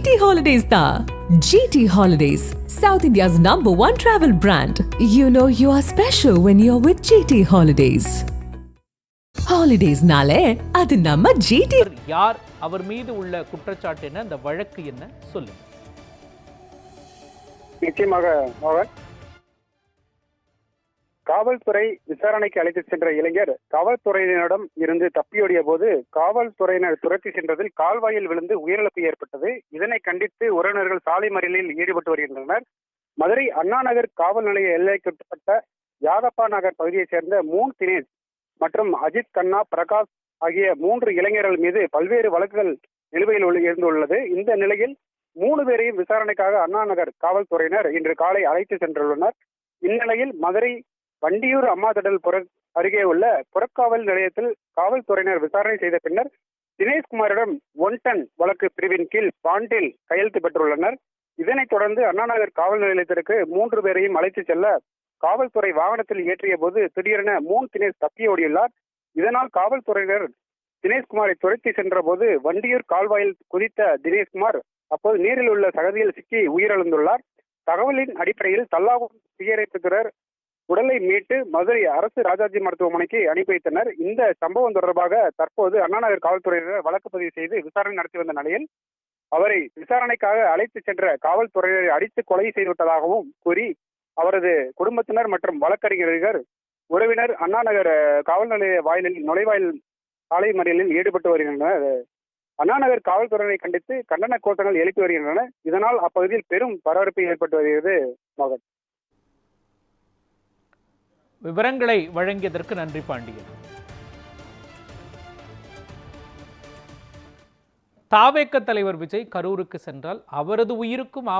GT Holidays தான் GT Holidays, South India's number one travel brand. You know you are special when you're with GT Holidays. Holidaysனாலே அது நம்ம GT அவர் யார் அவர் மீது உள்ள குற்றச்சாட்டு என்ன அந்த வழக்கு என்ன சொல்லுங்க நிச்சயமாக மோகன் காவல்துறை விசாரணைக்கு அழைத்து சென்ற இளைஞர் காவல்துறையினரிடம் இருந்து தப்பியோடிய போது காவல்துறையினர் துரத்தி சென்றதில் கால்வாயில் விழுந்து உயிரிழப்பு ஏற்பட்டது. இதனை கண்டித்து உறவினர்கள் சாலை மறியலில் ஈடுபட்டு வருகின்றனர். மதுரை அண்ணா நகர் காவல் நிலைய எல்லைக்குட்பட்ட யாதப்பா நகர் பகுதியைச் சேர்ந்த மூன் தினேஷ் மற்றும் அஜித் கண்ணா பிரகாஷ் ஆகிய மூன்று இளைஞர்கள் மீது பல்வேறு வழக்குகள் நிலுவையில் உள்ள- இருந்துள்ளது. இந்த நிலையில் மூணு பேரையும் விசாரணைக்காக அண்ணா நகர் காவல்துறையினர் இன்று காலை அழைத்து சென்றுள்ளனர். இந்நிலையில் மதுரை வண்டியூர் அம்மாதடல் புற அருகே உள்ள புறக்காவல் நிலையத்தில் காவல்துறையினர் விசாரணை செய்த பின்னர் தினேஷ்குமாரிடம் ஒன் டன் வழக்கு பிரிவின் கீழ் பாண்டில் கையெழுத்து பெற்றுள்ளனர். இதனைத் தொடர்ந்து அண்ணாநகர் காவல் நிலையத்திற்கு மூன்று பேரையும் அழைத்துச் செல்ல காவல்துறை வாகனத்தில் ஏற்றிய போது திடீரென மூன் தினேஷ் தப்பியோடியுள்ளார் இதனால் காவல்துறையினர் தினேஷ்குமாரை துரத்தி சென்ற போது வண்டியூர் கால்வாயில் குதித்த தினேஷ்குமார் அப்போது நீரில் உள்ள சகதியில் சிக்கி உயிரிழந்துள்ளார். தகவலின் அடிப்படையில் தல்லாகுளம் தீயணைப்புத்துறையர் உடலை மீட்டு மதுரை அரசு ராஜாஜி மருத்துவமனைக்கு அனுப்பி வைத்தனர். இந்த சம்பவம் தொடர்பாக தற்போது அண்ணாநகர் காவல்துறையினர் வழக்கு பதிவு செய்து விசாரணை நடத்தி வந்த நிலையில் அவரை விசாரணைக்காக அழைத்து சென்ற காவல்துறையினரை அடித்து கொலை செய்துவிட்டதாகவும் கூறி அவரது குடும்பத்தினர் மற்றும் வழக்கறிஞர்கள் உறவினர் அண்ணாநகர் காவல் நிலைய வாயிலில் நுழைவாயில் சாலை மறியலில் ஈடுபட்டு வருகின்றனர். அண்ணாநகர் காவல்துறையினை கண்டித்து கண்டன கோஷங்கள் எழுப்பி வருகின்றன. இதனால் அப்பகுதியில் பெரும் பரபரப்பு ஏற்பட்டு வருகிறது மகன். விவரங்களை வழங்கியதற்கு நன்றி பாண்டியன். தாவேக்க தலைவர் விஜய் கரூருக்கு சென்றால் அவரது உயிருக்கும் ஆபத்து